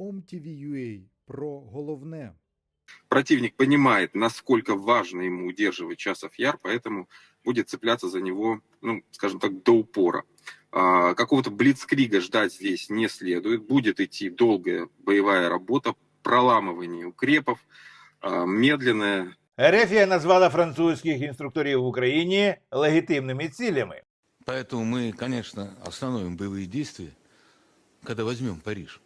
OMTV.ua про головне. Противник понимает, насколько важно ему удерживать часов яр, поэтому будет цепляться за него, ну, скажем так, до упора. А, Какого-то блицкрига ждать здесь не следует. Будет идти долгая боевая работа, проламывание укрепов, а, медленное Ерефія назвала французьких інструкторів в Україні легітимними цілями. Поэтому мы, конечно, остановим боевые действия, когда возьмем Париж.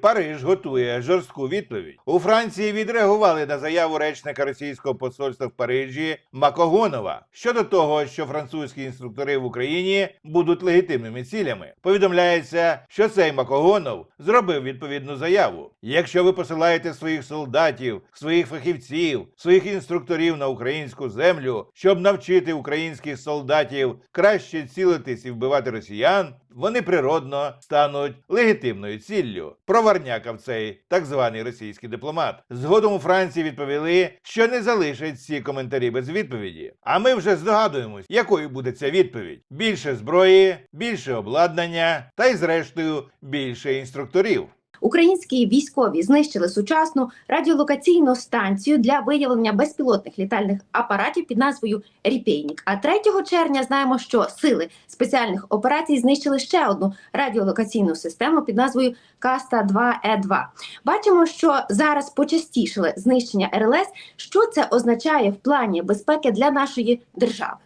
Париж готує жорстку відповідь. У Франції відреагували на заяву речника російського посольства в Парижі Макогонова щодо того, що французькі інструктори в Україні будуть легітимними цілями. Повідомляється, що цей Макогонов зробив відповідну заяву. Якщо ви посилаєте своїх солдатів, своїх фахівців, своїх інструкторів на українську землю, щоб навчити українських солдатів краще цілитись і вбивати росіян, вони природно стануть легітимною ціллю. Проварнякав цей так званий російський дипломат. Згодом у Франції відповіли, що не залишать ці коментарі без відповіді. А ми вже здогадуємось, якою буде ця відповідь: більше зброї, більше обладнання та й, зрештою, більше інструкторів. Українські військові знищили сучасну радіолокаційну станцію для виявлення безпілотних літальних апаратів під назвою Ріпейнік. А 3 червня знаємо, що сили спеціальних операцій знищили ще одну радіолокаційну систему під назвою Каста 2 е 2 Бачимо, що зараз почастішили знищення РЛС. Що це означає в плані безпеки для нашої держави?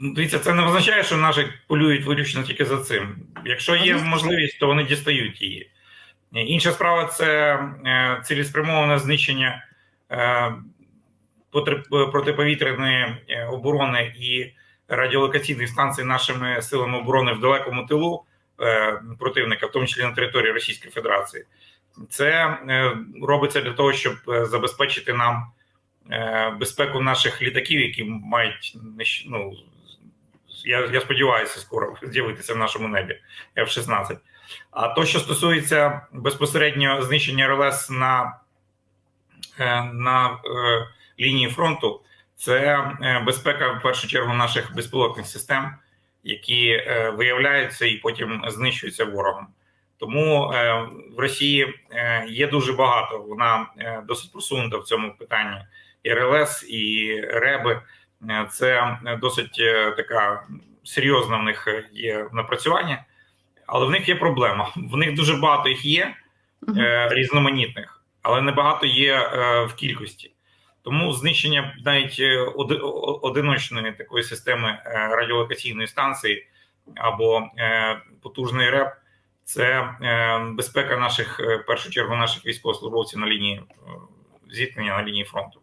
Ну, Дивіться, це не означає, що наші полюють виключно тільки за цим. Якщо є можливість, то вони дістають її. Інша справа це е, цілеспрямоване знищення е, протиповітряної е, оборони і радіолокаційних станцій нашими силами оборони в далекому тилу е, противника, в тому числі на території Російської Федерації. Це е, робиться для того, щоб е, забезпечити нам е, безпеку наших літаків, які мають ну, я, я сподіваюся, скоро з'явитися в нашому небі F-16. А то, що стосується безпосередньо знищення РЛС на, е, на е, лінії фронту, це е, безпека в першу чергу наших безпілотних систем, які е, виявляються і потім знищуються ворогом. Тому е, в Росії е, є дуже багато. Вона е, досить просунута в цьому питанні. І РЛС, і РЕБи. Е, Це досить е, така серйозна в них є напрацювання, але в них є проблема. В них дуже багато їх є е, різноманітних, але небагато є е, в кількості. Тому знищення навіть е, одиночної такої системи е, радіолокаційної станції або е, потужний РЕП це е, безпека наших, е, в першу чергу, наших військовослужбовців на лінії е, зіткнення на лінії фронту.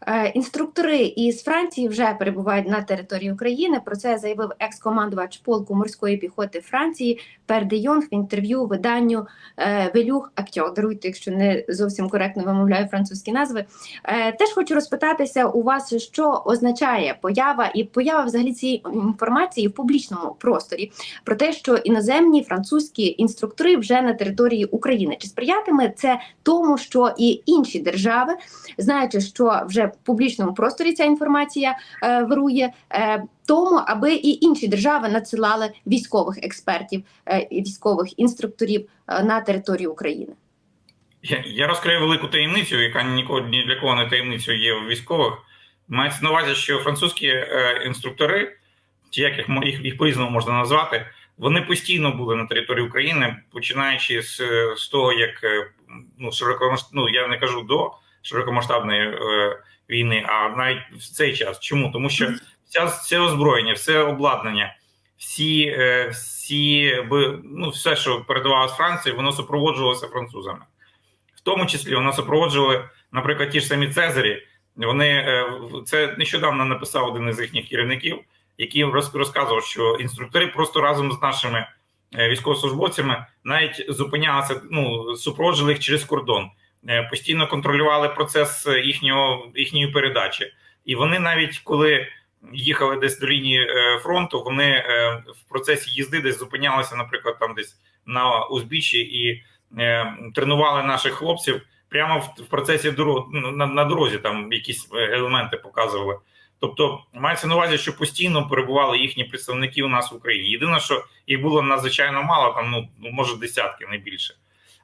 Е, Інструктори із Франції вже перебувають на території України. Про це заявив екс-командувач полку морської піхоти Франції Пер де Йонг в інтерв'ю виданню е, Велюх Актьо. Даруйте, якщо не зовсім коректно вимовляю французькі назви. Е, Теж хочу розпитатися у вас, що означає поява і поява взагалі цієї інформації в публічному просторі про те, що іноземні французькі інструктори вже на території України. Чи сприятиме це тому, що і інші держави знаючи, що вже в публічному просторі ця інформація е, вирує, тому аби і інші держави надсилали військових експертів е, і військових інструкторів е, на територію України. Я, я розкрию велику таємницю, яка нікого ні для кого не таємницею є у військових. Мається на увазі, що французькі е, інструктори, чи як їх, їх, їх по-різному можна назвати, вони постійно були на території України, починаючи з, е, з того, як ну, широкомасш... ну, я не кажу до широкомасштабної е, війни, а навіть в цей час. Чому? Тому що вся, все озброєння, все обладнання, всі, е, всі ну, все, що передавалося Франції, воно супроводжувалося французами. В тому числі воно супроводжували, наприклад, ті ж самі Цезарі. Вони е, це нещодавно написав один із їхніх керівників, який роз- розказував, що інструктори просто разом з нашими е, військовослужбовцями навіть зупинялися, ну супроводжували їх через кордон, постійно контролювали процес їхнього їхньої передачі. І вони навіть коли їхали десь до лінії е, фронту, вони е, в процесі їзди десь зупинялися, наприклад, там десь на узбіччі і е, тренували наших хлопців прямо в, процесі дорог, ну, на, дорозі. Там якісь елементи показували. Тобто мається на увазі, що постійно перебували їхні представники у нас в Україні. Єдине, що їх було надзвичайно мало, там ну ну, може десятки, не більше.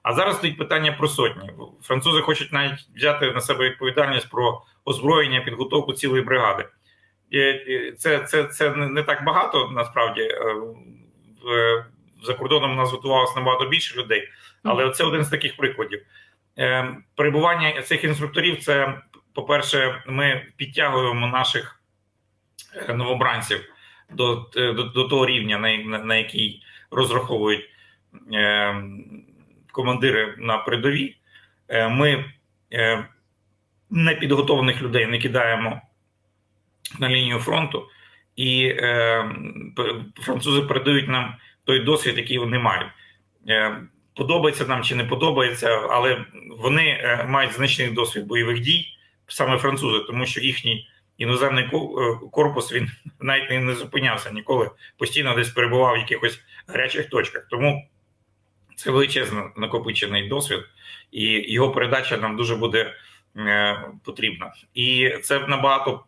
А зараз стоїть питання про сотні. Французи хочуть навіть взяти на себе відповідальність про озброєння, підготовку цілої бригади. Це це, це не, так багато насправді. Е, За кордоном у нас готувалося набагато більше людей, але це один з таких прикладів. Е, Перебування цих інструкторів це, по-перше, ми підтягуємо наших е, новобранців до, е, до, до того рівня, на, на, на який розраховують е, командири на передовій. Е, Ми е, непідготовлених людей не кидаємо на лінію фронту, і е, французи передають нам той досвід, який вони мають. Е, Подобається нам чи не подобається, але вони е, мають значний досвід бойових дій, саме французи, тому що їхній іноземний е, корпус він навіть не- зупинявся ніколи, постійно десь перебував в якихось гарячих точках. Тому це величезно накопичений досвід, і його передача нам дуже буде е, потрібна. І це набагато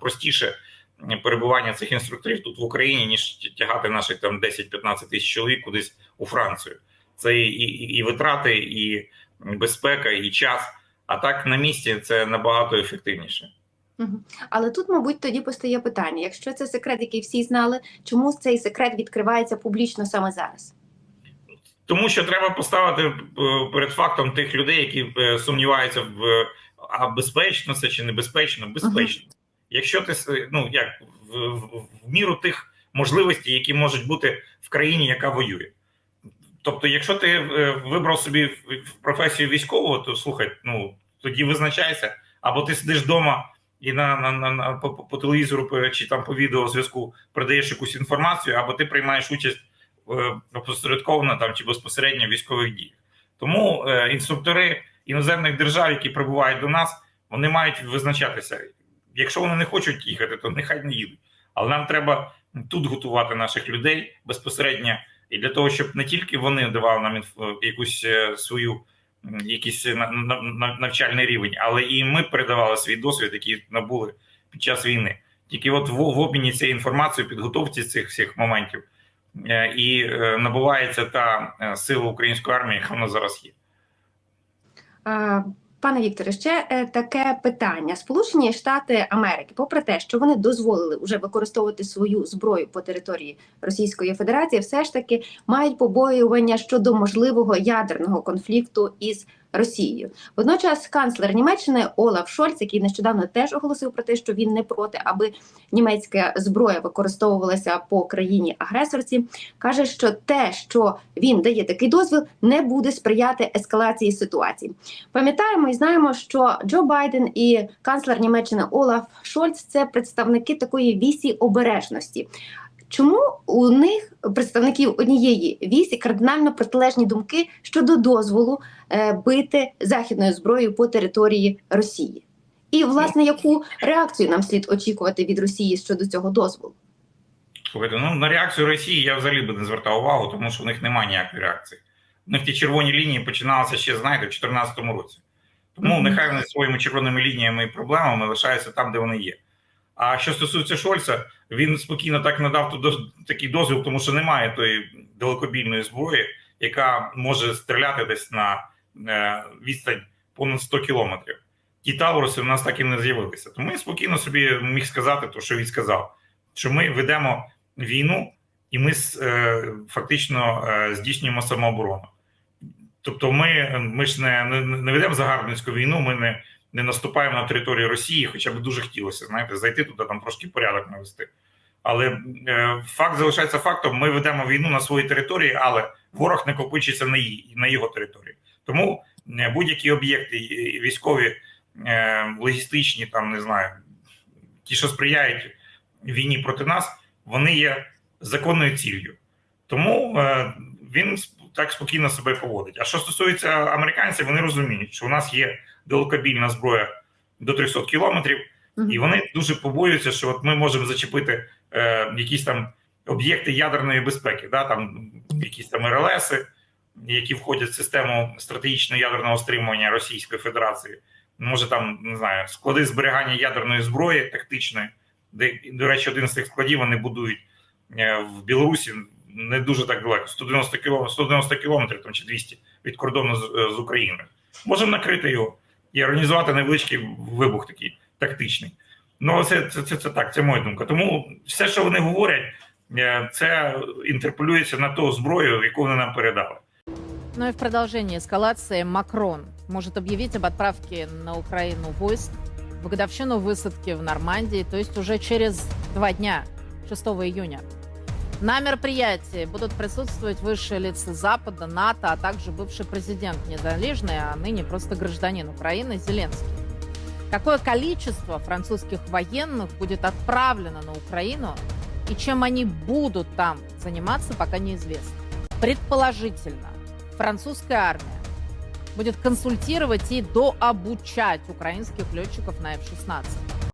простіше е, перебування цих інструкторів тут в Україні, ніж тягати наших там 10-15 тисяч чоловік кудись у Францію. Це і, і, і витрати, і безпека, і час. А так на місці це набагато ефективніше. Але тут, мабуть, тоді постає питання: якщо це секрет, який всі знали, чому цей секрет відкривається публічно саме зараз? Тому що треба поставити е, перед фактом тих людей, які е, сумніваються в а безпечно це чи небезпечно, безпечно. Якщо ти ну як в, в, в міру тих можливостей, які можуть бути в країні, яка воює. Тобто, якщо ти е, вибрав собі професію військового, то слухай, ну тоді визначайся, або ти сидиш вдома і на, на, на, на по, по телевізору чи там по відеозв'язку передаєш якусь інформацію, або ти приймаєш участь е, опосередковано там чи безпосередньо в військових діях. Тому е, інструктори іноземних держав, які прибувають до нас, вони мають визначатися. Якщо вони не хочуть їхати, то нехай не їдуть. Але нам треба тут готувати наших людей безпосередньо і для того, щоб не тільки вони давали нам інф- якусь е, свою якийсь на- навчальний рівень, але і ми передавали свій досвід, який набули під час війни. Тільки от в, обміні цією інформацією, підготовці цих всіх моментів е, і е, набувається та е, сила української армії, яка в зараз є. Пане Вікторе, ще е, таке питання. Сполучені Штати Америки, попри те, що вони дозволили вже використовувати свою зброю по території Російської Федерації, все ж таки мають побоювання щодо можливого ядерного конфлікту із Росією. Водночас канцлер Німеччини Олаф Шольц, який нещодавно теж оголосив про те, що він не проти, аби німецька зброя використовувалася по країні агресорці, каже, що те, що він дає такий дозвіл, не буде сприяти ескалації ситуації. Пам'ятаємо і знаємо, що Джо Байден і канцлер Німеччини Олаф Шольц це представники такої вісі обережності. Чому у них представників однієї вісі кардинально протилежні думки щодо дозволу е, бити західною зброєю по території Росії? І власне яку реакцію нам слід очікувати від Росії щодо цього дозволу? Слухайте, ну на реакцію Росії я взагалі би не звертав увагу, тому що в них немає ніякої реакції. У них ті червоні лінії починалися ще, знаєте, в 2014 році. Тому нехай вони своїми червоними лініями і проблемами лишаються там, де вони є. А що стосується Шольца, він спокійно так надав такий дозвіл, тому що немає тої далекобійної зброї, яка може стріляти десь на е, відстань понад 100 кілометрів. Ті Тауруси у нас так і не з'явилися. Тому я спокійно собі міг сказати, то, що він сказав, що ми ведемо війну, і ми е, фактично е, здійснюємо самооборону. Тобто, ми, ми ж не, не, не ведемо загарбницьку війну, ми не, не наступаємо на територію Росії, хоча б дуже хотілося, знаєте, зайти туди, там трошки порядок навести. Але е, факт залишається фактом: ми ведемо війну на своїй території, але ворог не копичиться на її на його території. Тому е, будь-які об'єкти військові, е, логістичні, там не знаю, ті, що сприяють війні проти нас, вони є законною ціллю. Тому е, він так спокійно себе поводить. А що стосується американців, вони розуміють, що у нас є далекобільна зброя до 300 кілометрів, і вони дуже побоюються, що от ми можемо зачепити е, якісь там об'єкти ядерної безпеки, да, там якісь там РЛСи, які входять в систему стратегічного ядерного стримування Російської Федерації. Може там не знаю склади зберігання ядерної зброї тактичної. де, до речі, один з цих складів вони будують е, в Білорусі не дуже так далеко, 190 кілометрів, 190 кілометрів там, чи 200 від кордону з, е, з Україною. Можемо накрити його і організувати невеличкий вибух такий тактичний. Ну, це, це, це, це так, це моя думка. Тому все, що вони говорять, е, це інтерполюється на ту зброю, яку вони нам передали. Ну и в продолжении эскалации Макрон может объявить об отправке на Украину войск в годовщину высадки в Нормандии, то есть уже через два дня, 6 июня. На мероприятии будут присутствовать высшие лица Запада, НАТО, а также бывший президент незалежный, а ныне просто гражданин Украины Зеленский. Какое количество французских военных будет отправлено на Украину и чем они будут там заниматься, пока неизвестно. Предположительно, французская армия будет консультировать и дообучать украинских летчиков на F-16.